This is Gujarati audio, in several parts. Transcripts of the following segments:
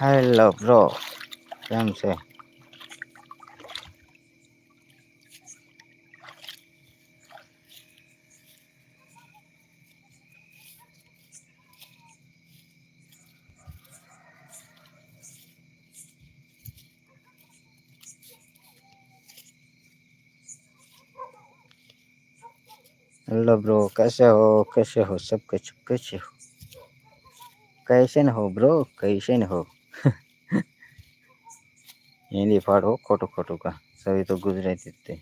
હેલો બ્રો કેમ છે हेलो ब्रो कैसे हो कैसे हो सब कुछ कैसे हो कैसे न हो ब्रो कैसे न હિન્દી ફાળો ખોટું ખોટું કા. સવિ તો ગુજરાતી જ તે.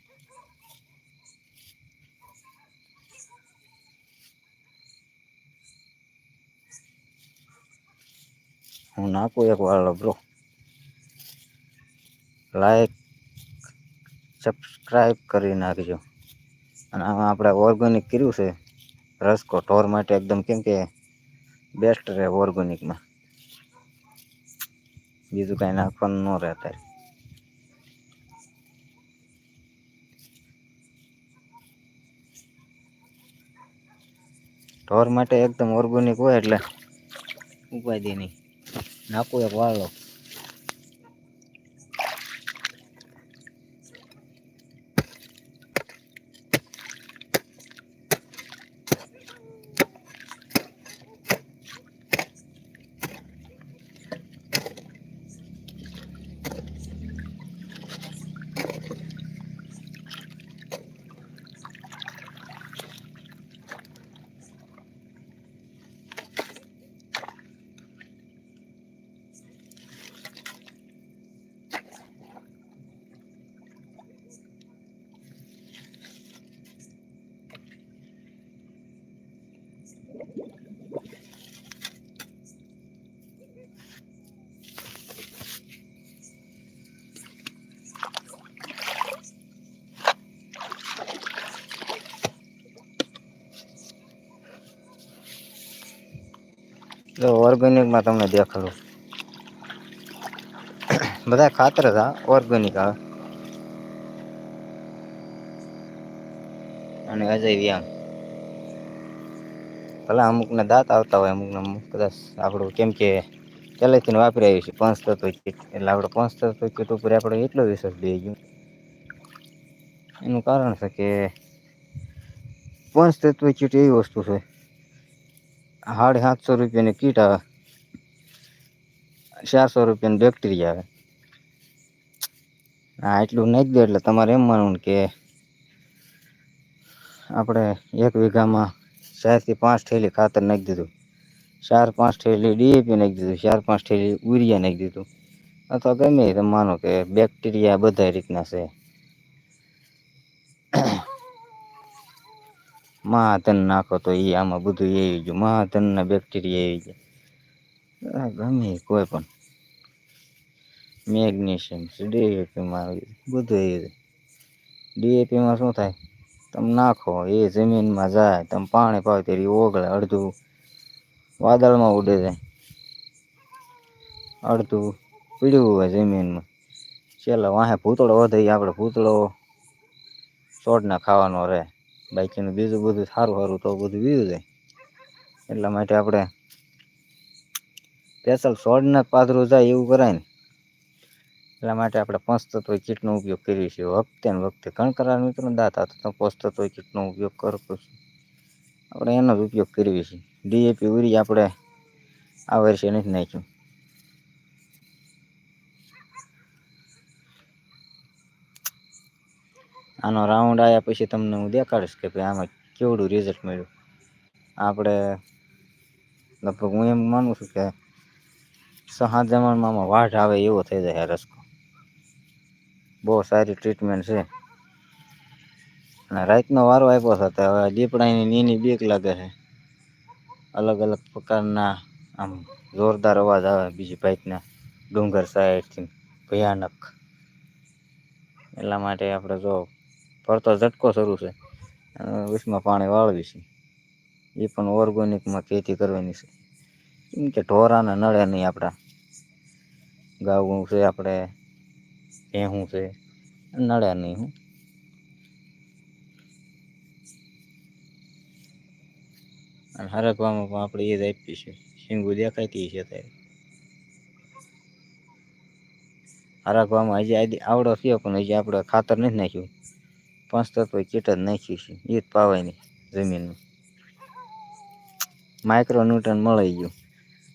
હું નાખું એક વાળો, બ્રો. લાઈક સબસ્ક્રાઈબ કરી નાખજો. અને આમાં આપણે ઓર્ગેનિક કર્યું છે. રસકો ટોર માટે એકદમ કેમ કે બેસ્ટ રહે ઓર્ગેનિકમાં બીજું કાંઈ નાખવાનું ન રહે અત્યારે. ઢોર માટે એકદમ ઓર્ગોનિક હોય એટલે ઉપાધિ નહીં. નાખું એક વાળો જો ઓર્ગેનિકમાં તમને દેખાડું. બધા ખાતર હતા ઓર્ગેનિક આવે. અને અજય વ્યામ. ભલે અમુકને દાંત આવતા હોય, અમુકને અમુક કદાચ આપણું કેમ કે પહેલેથી વાપરી આવ્યું છે પંચ તત્વ કીટ. એટલે આપણે પંચ તત્વ કીટ ઉપર આપણે એટલો વિશ્વાસ બે ગયો. એનું કારણ છે કે પંચ તત્વ કીટ એવી વસ્તુ છે સાડી સાતસો રૂપિયાની કીટ આવે. ચારસો રૂપિયાની બેક્ટેરિયા આવે. હા એટલું નહીં દે એટલે તમારે એમ માનવું કે આપણે એક વીઘામાં ચારથી પાંચ થેલી ખાતર નાખી દીધું. ચાર પાંચ થેલી ડીએપી નાખી દીધું, ચાર પાંચ થેલી યુરિયા નાખી દીધું. અથવા ગમે તમે માનો કે બેક્ટેરિયા બધા રીતના છે. મહાધન નાખો તો એ આમાં બધું એવી ગયું. મહાધનના બેક્ટેરિયા એવી ગયા. ગમે કોઈ પણ. મેગ્નેશિયમ ડીએપીમાં આવી બધું એવી ડીએપીમાં શું થાય? તમે નાખો, એ જમીનમાં જાય, તમે પાણી પાવ ત્યારે ઓગળે, અડધું વાદળમાં ઉડે જાય. અડધું પીળ્યું હોય જમીનમાં. છેલ્લા વાહે ભૂતળો વધે આપણે ભૂતળો છોડને ખાવાનો રહે. બાકીનું બીજું બધું સારું સારું તો બધું વીયું જાય. એટલા માટે આપણે સ્પેશિયલ છોડને પાથરું જાય એવું કરાય ને. એટલા માટે આપણે પંચતત્વ કીટનો ઉપયોગ કરીએ છીએ. વખતે ને વખતે કણકરા મિત્રો દાતા તો પંચતત્વ કીટનો ઉપયોગ કરતો છું આપણે એનો જ ઉપયોગ કરીએ છીએ. ડીએપી ઉરી આપણે આ વર્ષે નથી નાખ્યું. આનો રાઉન્ડ આવ્યા પછી તમને હું દેખાડીશ કે ભાઈ આમાં કેવડું રિઝલ્ટ મળ્યું. આપણે લગભગ હું એમ માનું છું કે છ સાત જમાનમાં આમાં વાઢ આવે એવો થઈ જાય રસકો. બહુ સારી ટ્રીટમેન્ટ છે. અને રાતનો વારો આપ્યો છે તો હવે દીપડાની નીની બીક લાગે છે. અલગ અલગ પ્રકારના આમ જોરદાર અવાજ આવે બીજી બાઇકના ડુંગર સાઈડથી ભયાનક. એટલા માટે આપણે જો ફરતો ઝટકો શરૂ છે. વીસમાં પાણી વાળવી છે. એ પણ ઓર્ગોનિકમાં ખેતી કરવાની છે. કેમ કે ઢોરાને નડે નહીં આપણા. ગાવું છે આપણે ભેહું છે નડે નહીં હું. અને હરકવામાં પણ આપણે એ જ આપીએ છીએ. શીંગું દેખાતી છે અત્યારે. હરકવામાં હજી આવડો થયો પણ હજી આપણે ખાતર નથી નાખ્યું. પાંચ તત્વ કીટ જ નાખ્યું છે. એ જ પાવાય નહીં જમીનમાં માઇક્રો મળી ગયું.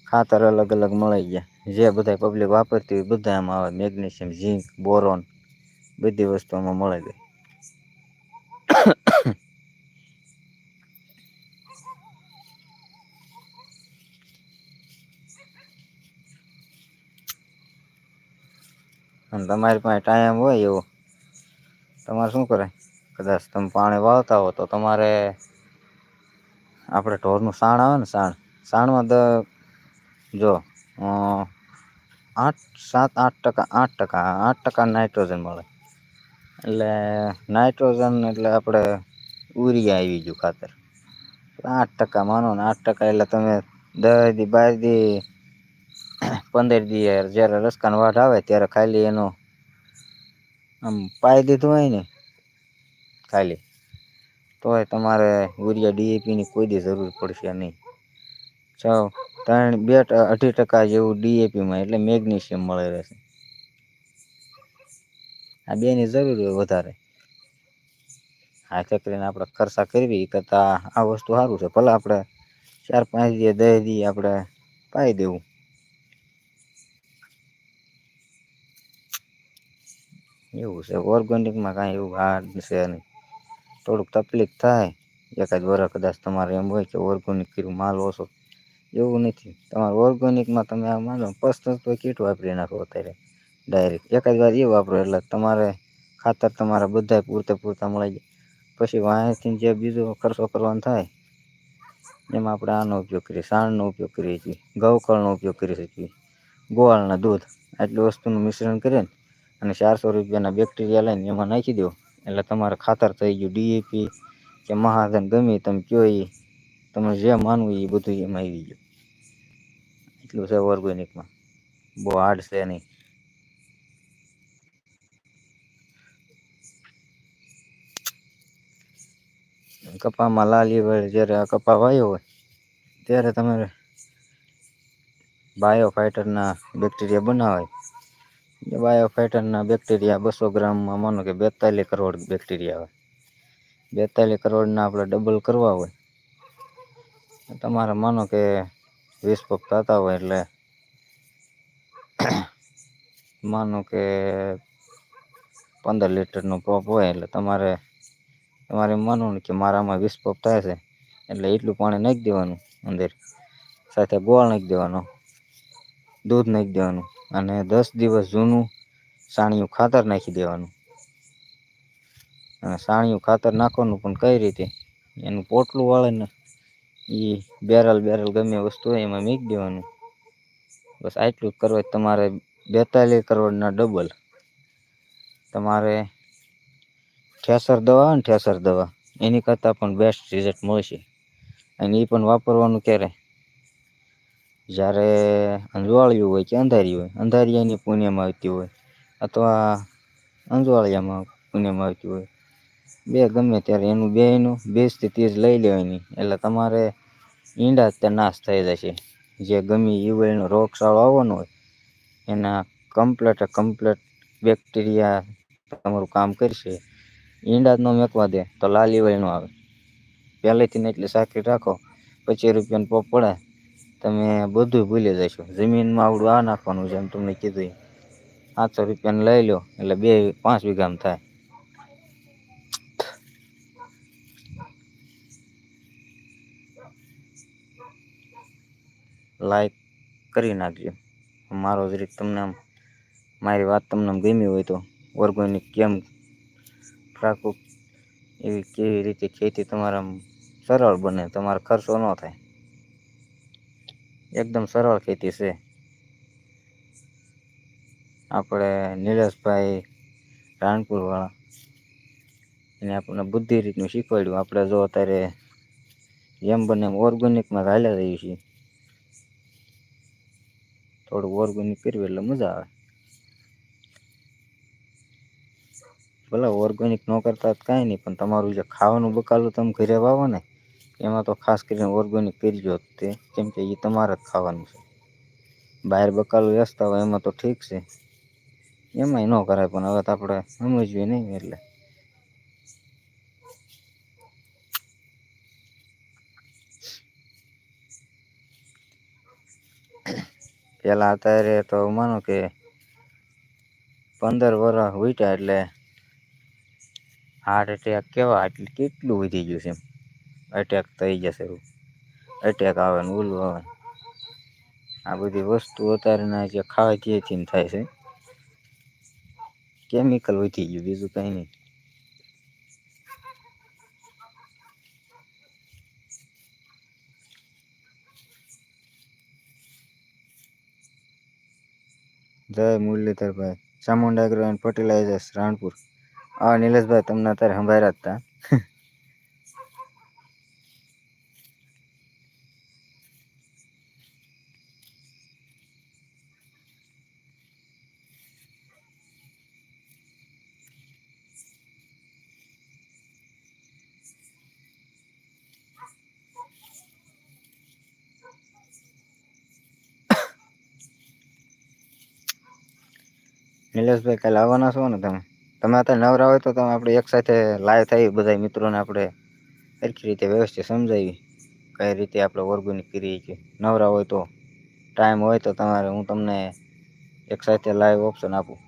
ખાતર અલગ અલગ મળી ગયા. જે બધા પબ્લિક વાપરતી હોય બધા એમાં આવે. મેગ્નેશિયમ ઝીંક બોરોન બધી વસ્તુઓમાં મળી ગઈ અને તમારી પાસે ટાઈમ હોય એવો તમારે શું કરે? કદાચ તમે પાણી વાવતા હો તો તમારે આપણે ઢોરનું સાણ આવે ને સાણ. સાણમાં દ, જો આઠ, સાત, આઠ ટકા આઠ ટકા આઠ ટકા નાઇટ્રોજન મળે. એટલે નાઇટ્રોજન એટલે આપણે ઉરિયા આવી ગયું ખાતર. આઠ ટકા માનો ને આઠ ટકા એટલે તમે દસ દી બાર દી, પંદર દી જ્યારે રસકાન વાઢ આવે ત્યારે ખાલી એનો આમ પાઈ દીધું હોય ને, ખાલી. તોય તમારે યુરિયા ડીએપીની કોઈ દી જરૂર પડશે નહીં. છ ત્રણ બે અઢી ટકા જેવું ડીએપીમાં એટલે મેગ્નેશિયમ મળે રહેશે. આ બેની જરૂર હોય વધારે. હાથે કરીને આપણે ખર્ચા કરવી એ કરતાં આ વસ્તુ સારું છે. ભલે આપણે ચાર પાંચ દી દસ દી આપણે પાઈ દેવું. એવું છે. ઓર્ગેનિકમાં કાંઈ એવું હાર્ડ છે નહીં. થોડુંક તકલીફ થાય. એકાદ વર કદાચ તમારે એમ હોય કે ઓર્ગેનિક કર્યું, માલ ઓછો. એવું નથી. તમારે ઓર્ગેનિકમાં તમે આ માનો પસ્ત તો કીટ વાપરી નાખો અત્યારે. ડાયરેક્ટ એકાદ વાર એ વાપરો એટલે તમારે ખાતર તમારા બધા પૂરતે પૂરતા મળી જાય. પછી વાંયથી જે બીજો ખર્ચો કરવાનો થાય, એમાં આપણે આનો ઉપયોગ કરીએ, સાણનો ઉપયોગ કરીએ છીએ, ગૌકળનો ઉપયોગ કરી શકીએ ગોવાળના દૂધ. આટલી વસ્તુનું મિશ્રણ કરીએ ને અને ચારસો રૂપિયાના બેક્ટેરિયા લઈને એમાં નાખી દો. એટલે તમારે ખાતર થઈ ગયું ડીએપી કે મહાધન ગમે તમે કયો એ તમે જે માનવું એ બધું એમાં આવી ગયું. એટલું છે ઓર્ગેનિકમાં બહુ હાર્ડ છે નહીં. કપામાં લાલી વળે જ્યારે આ કપા વાયો હોય, ત્યારે તમારે બાયોફાઈટરના બેક્ટેરિયા બનાવાય. બાયોફાઇટરના બેક્ટેરિયા બસો ગ્રામમાં માનો કે બેતાલીસ કરોડ બેક્ટેરિયા હોય. બેતાલીસ કરોડના આપણે ડબલ કરવા હોય. તમારે માનો કે વીસ પગ થતા હોય એટલે માનો કે પંદર લીટરનો પંપ હોય એટલે તમારે તમારે માનવું કે મારામાં વીસ પંપ થાય છે. એટલે એટલું પાણી નાખી દેવાનું અંદર. સાથે ગોળ નાખી દેવાનો. દૂધ નાખી દેવાનું. અને દસ દિવસ જૂનું સાણિયું ખાતર નાખી દેવાનું. અને સાણિયું ખાતર નાખવાનું પણ કઈ રીતે? એનું પોટલું વાળે ને એ બેરલ બેરલ ગમે વસ્તુ હોય એમાં મીક દેવાનું. બસ આટલું જ કરવા. તમારે બેતાલીસ કરોડના ડબલ. તમારે ઠેસર દવા અને ઠેસર દવા, એની કરતાં પણ બેસ્ટ રિઝલ્ટ મળશે. અને એ પણ વાપરવાનું ક્યારે? જ્યારે અંજવાળિયું હોય કે અંધારી હોય અંધારિયાની પુણ્યમાં આવતી હોય અથવા અંજવાળિયામાં પુણ્યમાં આવતી હોય. બે ગમે ત્યારે એનું બેનું બે સ્થિતિ જ લઈ લેવાની, એટલે તમારે ઈંડા તે નાશ થઈ જશે. જે ગમે ઈવળનો રોગચાળો આવવાનો હોય, એના કમ્પ્લેટ કમ્પ્લેટ બેક્ટેરિયા તમારું કામ કરશે. ઈંડા જ ન મેકવા દે તો લાલ ઈવળનો આવે. પહેલેથી ને એટલી સાખી રાખો, પચીસ રૂપિયાનો પોપ પડે તમે બધું ભૂલી જશો. જમીનમાં આવડું આ નાખવાનું છે એમ તમને કીધું. સાતસો રૂપિયાને લઈ લો, એટલે બે, પાંચ વીઘામાં થાય. લાઈક કરી નાખજો. મારો જરીક તમને આમ, મારી વાત તમને ગમી હોય તો ઓર્ગોનિક કેમ પ્રાકૃત એવી કેવી રીતે ખેતી તમારા સરળ બને, તમારો ખર્ચો ન થાય. એકદમ સરળ ખેતી છે. આપણે નિલેશભાઈ રાણપુરવાળા. એને આપણને બુદ્ધિ રીતનું શીખવાડ્યું. આપણે જો અત્યારે એમ બને એમ ઓર્ગેનિકમાં ચાલ્યા રહીએ છીએ. થોડું ઓર્ગેનિક કર્યું એટલે મજા આવે. ભલે ઓર્ગેનિક ન કરતા કાંઈ નહીં, પણ તમારું જે ખાવાનું બકાલું તમે ઘરે વાવો ને એમાં તો ખાસ કરીને ઓર્ગેનિક કરજો તે. કેમ કે એ તમારે જ ખાવાનું છે. બહાર બકાલું વેચતા હોય એમાં તો ઠીક છે. એમાંય ન કરાય, પણ હવે તો આપણે સમજવી નહીં એટલે. પહેલાં અત્યારે તો માનો કે પંદર વર્ષ વીટ્યા એટલે હાર્ટ એટેક કેવા એટલે કેટલું વધી ગયું છે એમ. એટેક થઈ જશે એટેક આવે ને ઓલું આવે આ બધી વસ્તુ અત્યારના જે ખાવાથી એથી થાય છે. કેમિકલ વધી ગયું, બીજું કંઈ નહીં. જય મુરલીધરભાઈ. Chamunda and fertilisers Ranpur. હા નિલેશભાઈ, તમને અત્યારે સંભાળ્યા હતા નિલેશભાઈ, કાલે આવવાના છો ને તમે? તમે અત્યારે નવરા હોય તો તમે આપણે એક સાથે લાઈવ થઈ બધા મિત્રોને આપણે સરખી રીતે વ્યવસ્થિત સમજાવી. કઈ રીતે આપણે ઓર્ગેનિક કરીએ છીએ નવરા હોય તો ટાઈમ હોય તો તમારે હું તમને એક સાથે લાઈવ ઓપ્શન આપું.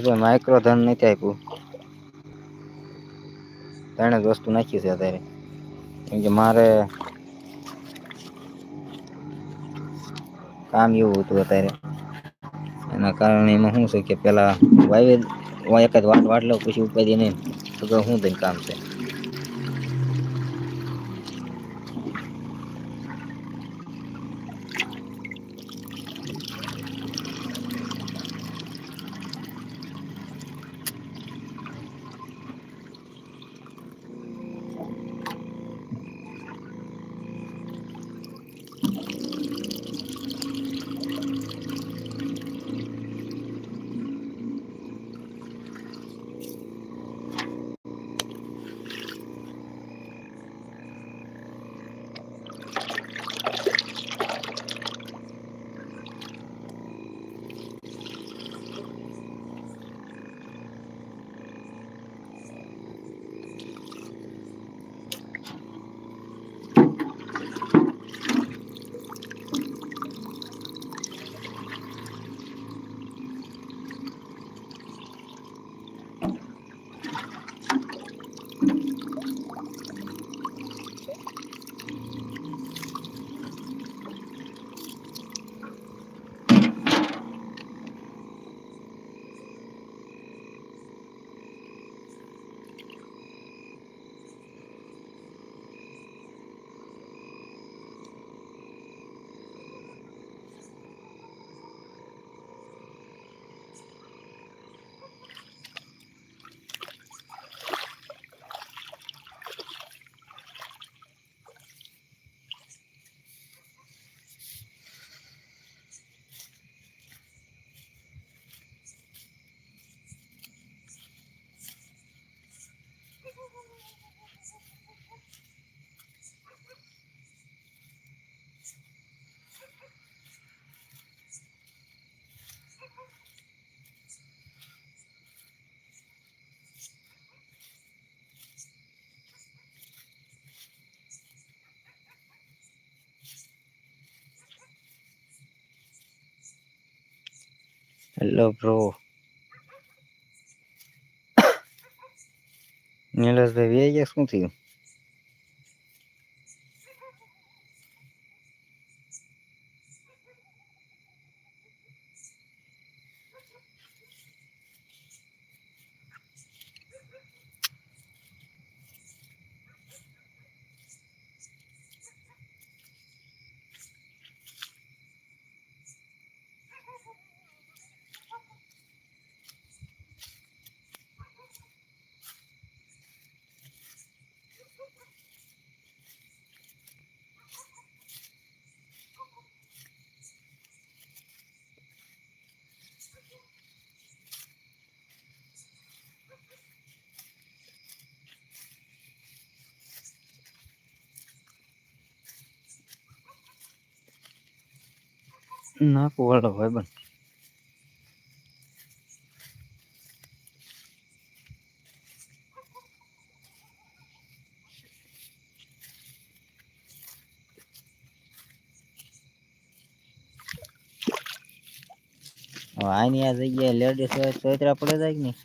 નિલેશભાઈ માઇક્રો ધન નથી આપ્યું. તેણે જ વસ્તુ નાખી છે અત્યારે. કેમ કે મારે કામ એવું હતું અત્યારે. એના કારણે એમાં શું છે કે પેલા વાવી જ વાટ વાટ લઉં પછી ઉપાધી નહીં. તો શું થઈને કામ છે? હેલો બ્રો નીલેશભાઈ વે ગયા નાખું વાળો ભાઈ બન. આની આ જગ્યાએ લેડીસ હોય ચોતરા પડે જાય કે નહીં?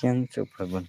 જો કેમ છો ફગન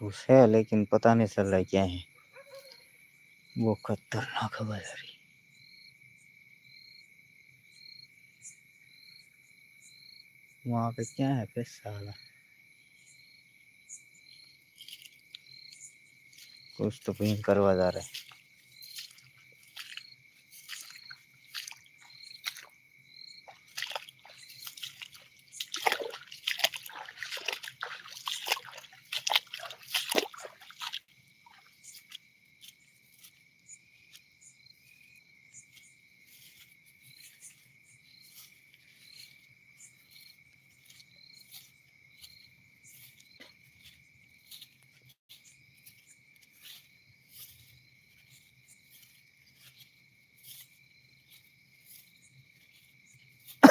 خوش ہے لیکن پتہ نہیں چل رہا کیا ہے۔ وہ خطرناک خبر ہے وہاں پہ کیا ہے پھر سالہ کچھ تو بھین کروا جا رہا ہے۔